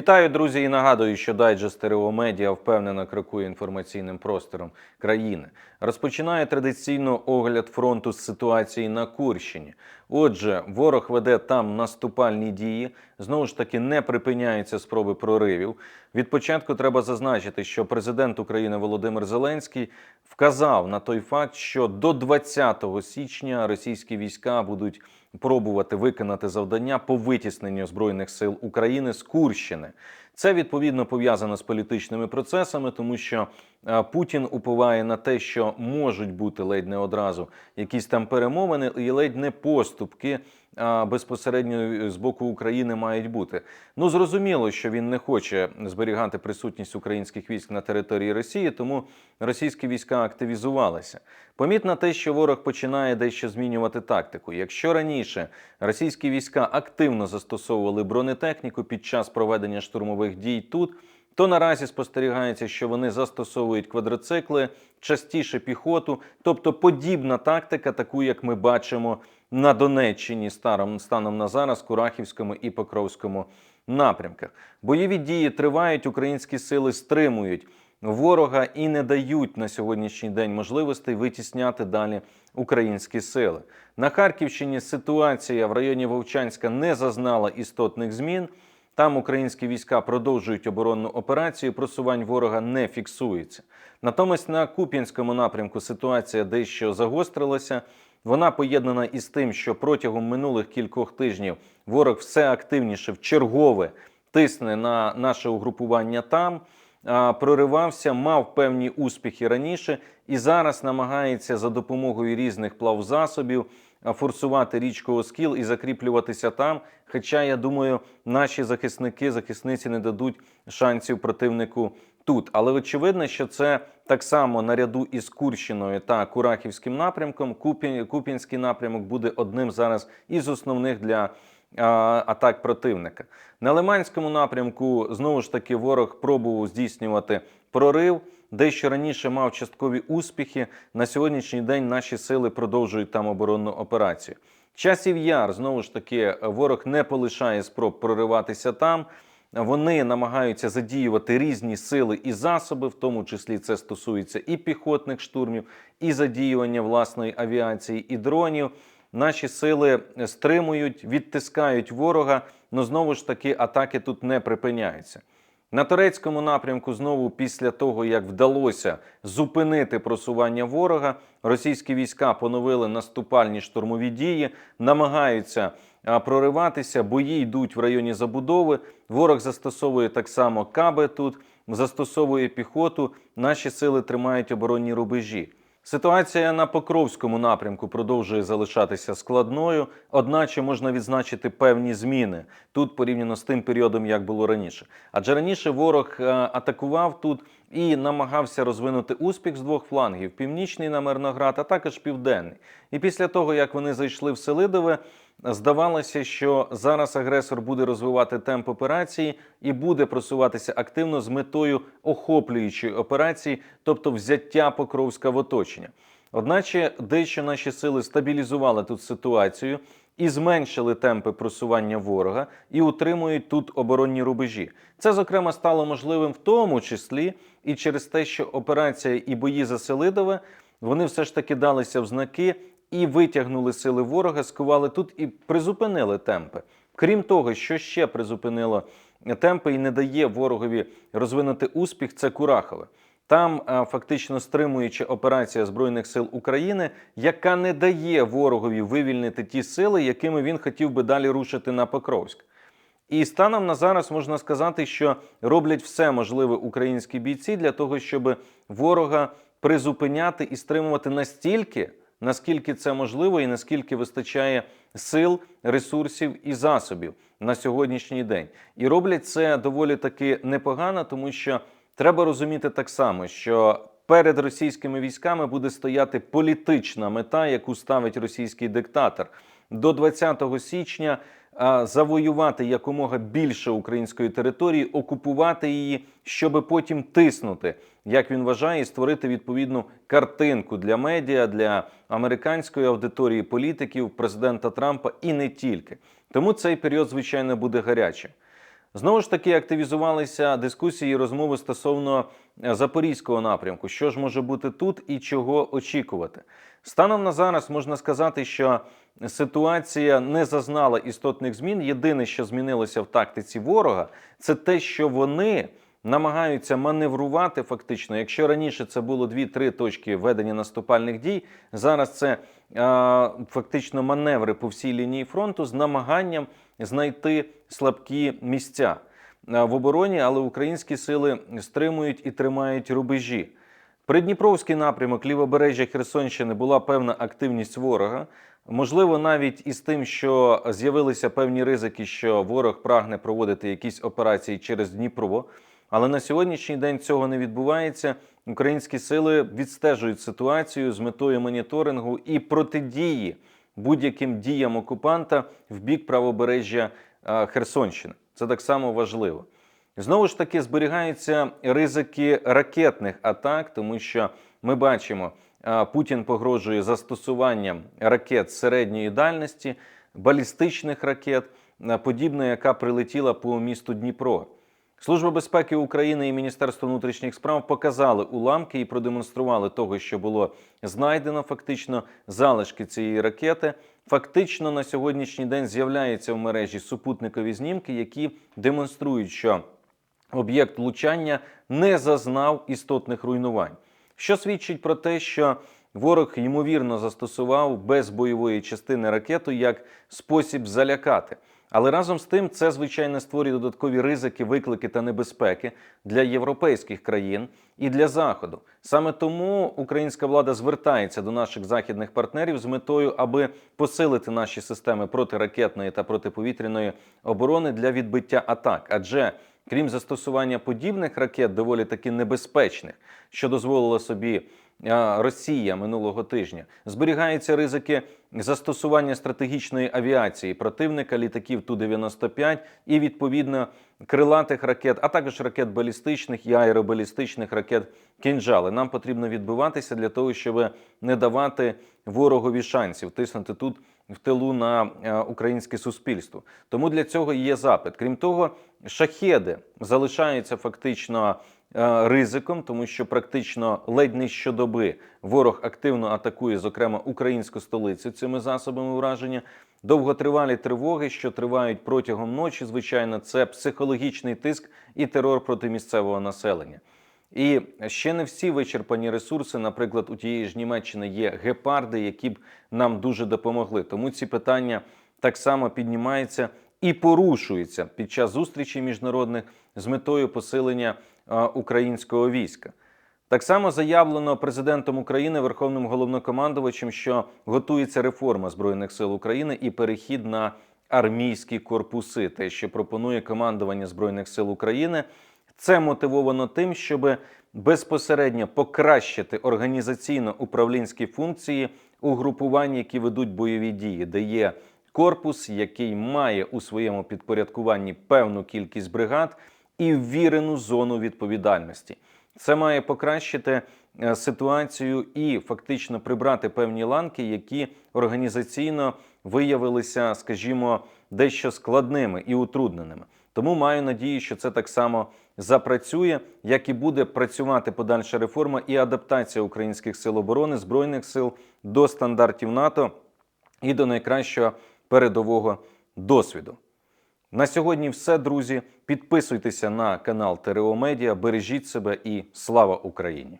Вітаю, друзі, і нагадую, що дайджест ТРО Медіа впевнено крокує інформаційним простором країни. Розпочинає традиційно огляд фронту з ситуації на Курщині. Отже, ворог веде там наступальні дії. Знову ж таки, не припиняються спроби проривів. Від початку треба зазначити, що президент України Володимир Зеленський вказав на той факт, що до 20 січня російські війська будуть пробувати виконати завдання по витісненню збройних сил України з Курщини. Це відповідно пов'язано з політичними процесами, тому що е, Путін уповає на те, що можуть бути ледь не одразу якісь там перемовини і ледь не поступки. Безпосередньо з боку України мають бути. Ну зрозуміло, що він не хоче зберігати присутність українських військ на території Росії, тому російські війська активізувалися. Помітно те, що ворог починає дещо змінювати тактику. Якщо раніше російські війська активно застосовували бронетехніку під час проведення штурмових дій тут, то наразі спостерігається, що вони застосовують квадроцикли, частіше піхоту, тобто подібна тактика, таку як ми бачимо на Донеччині старом станом на зараз, Курахівському і Покровському напрямках. Бойові дії тривають, українські сили стримують ворога і не дають на сьогоднішній день можливостей витісняти далі українські сили. На Харківщині ситуація в районі Вовчанська не зазнала істотних змін. Там українські війська продовжують оборонну операцію, просувань ворога не фіксується. Натомість на Куп'янському напрямку ситуація дещо загострилася. Вона поєднана із тим, що протягом минулих кількох тижнів ворог все активніше в чергове тисне на наше угрупування там, проривався, мав певні успіхи раніше і зараз намагається за допомогою різних плавзасобів форсувати річку Оскіл і закріплюватися там. Хоча я думаю, наші захисники, захисниці не дадуть шансів противнику тут. Але очевидно, що це так само наряду із Курщиною та Курахівським напрямком. Купін, Купінський напрямок буде одним зараз із основних для атак противника. На Лиманському напрямку знову ж таки ворог пробував здійснювати прорив. Дещо раніше мав часткові успіхи. На сьогоднішній день наші сили продовжують там оборонну операцію. Часів яр знову ж таки ворог не полишає спроб прориватися там. Вони намагаються задіювати різні сили і засоби, в тому числі це стосується і піхотних штурмів, і задіювання власної авіації і дронів. Наші сили стримують, відтискають ворога, але знову ж таки атаки тут не припиняються. На турецькому напрямку, знову після того, як вдалося зупинити просування ворога, російські війська поновили наступальні штурмові дії, намагаються прориватися. Бої йдуть в районі забудови. Ворог застосовує так само каби тут, застосовує піхоту. Наші сили тримають оборонні рубежі. Ситуація на Покровському напрямку продовжує залишатися складною, одначе можна відзначити певні зміни тут порівняно з тим періодом, як було раніше. Адже раніше ворог е, атакував тут і намагався розвинути успіх з двох флангів: північний на Мирноград, а також південний. І після того, як вони зайшли в Селидове, здавалося, що зараз агресор буде розвивати темп операції і буде просуватися активно з метою охоплюючої операції, тобто взяття Покровська в оточення. Одначе дещо наші сили стабілізували тут ситуацію і зменшили темпи просування ворога і утримують тут оборонні рубежі. Це, зокрема, стало можливим в тому числі і через те, що операція і бої за Селидове вони все ж таки далися в знаки і витягнули сили ворога, скували тут і призупинили темпи. Крім того, що ще призупинило темпи і не дає ворогові розвинути успіх, це Курахове. Там фактично стримуюча операція Збройних сил України, яка не дає ворогові вивільнити ті сили, якими він хотів би далі рушити на Покровськ. І станом на зараз можна сказати, що роблять все можливе українські бійці для того, щоб ворога призупиняти і стримувати настільки, наскільки це можливо, і наскільки вистачає сил, ресурсів і засобів на сьогоднішній день. І роблять це доволі таки непогано, тому що треба розуміти так само, що перед російськими військами буде стояти політична мета, яку ставить російський диктатор до 20 січня. Завоювати якомога більше української території, окупувати її, щоб потім тиснути, як він вважає, і створити відповідну картинку для медіа, для американської аудиторії, політиків, президента Трампа і не тільки. Тому цей період, звичайно, буде гарячим. Знову ж таки активізувалися дискусії і розмови стосовно е, запорізького напрямку. Що ж може бути тут і чого очікувати? Станом на зараз можна сказати, що ситуація не зазнала істотних змін. Єдине, що змінилося в тактиці ворога, це те, що вони намагаються маневрувати фактично. Якщо раніше це було 2-3 точки ведення наступальних дій, зараз це фактично маневри по всій лінії фронту з намаганням знайти слабкі місця в обороні, але українські сили стримують і тримають рубежі. Придніпровський напрямок лівобережжя Херсонщини була певна активність ворога. Можливо, навіть із тим, що з'явилися певні ризики, що ворог прагне проводити якісь операції через Дніпро. Але на сьогоднішній день цього не відбувається. Українські сили відстежують ситуацію з метою моніторингу і протидії будь-яким діям окупанта в бік правобережжя е, Херсонщини. Це так само важливо. Знову ж таки зберігаються ризики ракетних атак, тому що ми бачимо, Путін погрожує застосуванням ракет середньої дальності, балістичних ракет, а, подібна, яка прилетіла по місту Дніпро. Служба безпеки України і Міністерство внутрішніх справ показали уламки і продемонстрували того, що було знайдено фактично залишки цієї ракети. Фактично на сьогоднішній день з'являються в мережі супутникові знімки, які демонструють, що об'єкт влучання не зазнав істотних руйнувань, що свідчить про те, що ворог ймовірно застосував без бойової частини ракету як спосіб залякати. Але разом з тим це звичайно створює додаткові ризики, виклики та небезпеки для європейських країн і для заходу. Саме тому українська влада звертається до наших західних партнерів з метою, аби посилити наші системи протиракетної та протиповітряної оборони для відбиття атак. Адже крім застосування подібних ракет, доволі таки небезпечних, що дозволила собі Росія минулого тижня, зберігаються ризики застосування стратегічної авіації противника, літаків Ту-95 і відповідно крилатих ракет, а також ракет балістичних і аеробалістичних ракет «Кінжали». Нам потрібно відбиватися для того, щоб не давати ворогові шансів тиснути тут в тилу на е, українське суспільство. Тому для цього є запит. Крім того, шахеди залишаються фактично ризиком, тому що практично ледь не щодоби ворог активно атакує, зокрема українську столицю цими засобами ураження. Довготривалі тривоги, що тривають протягом ночі, звичайно, це психологічний тиск і терор проти місцевого населення. І ще не всі вичерпані ресурси, наприклад, у тієї ж Німеччини є гепарди, які б нам дуже допомогли. Тому ці питання так само піднімаються і порушуються під час зустрічей міжнародних з метою посилення українського війська. Так само заявлено президентом України, верховним головнокомандувачем, що готується реформа збройних сил України і перехід на армійські корпуси, те, що пропонує командування збройних сил України. Це мотивовано тим, щоб безпосередньо покращити організаційно-управлінські функції угрупувань, які ведуть бойові дії, де є корпус, який має у своєму підпорядкуванні певну кількість бригад і ввірену зону відповідальності. Це має покращити е, ситуацію і фактично прибрати певні ланки, які організаційно виявилися, скажімо, дещо складними і утрудненими. Тому маю надію, що це так само запрацює, як і буде працювати подальша реформа і адаптація українських сил оборони збройних сил до стандартів НАТО і до найкращого передового досвіду. На сьогодні все, друзі. Підписуйтеся на канал ТРО Медіа, бережіть себе і слава Україні!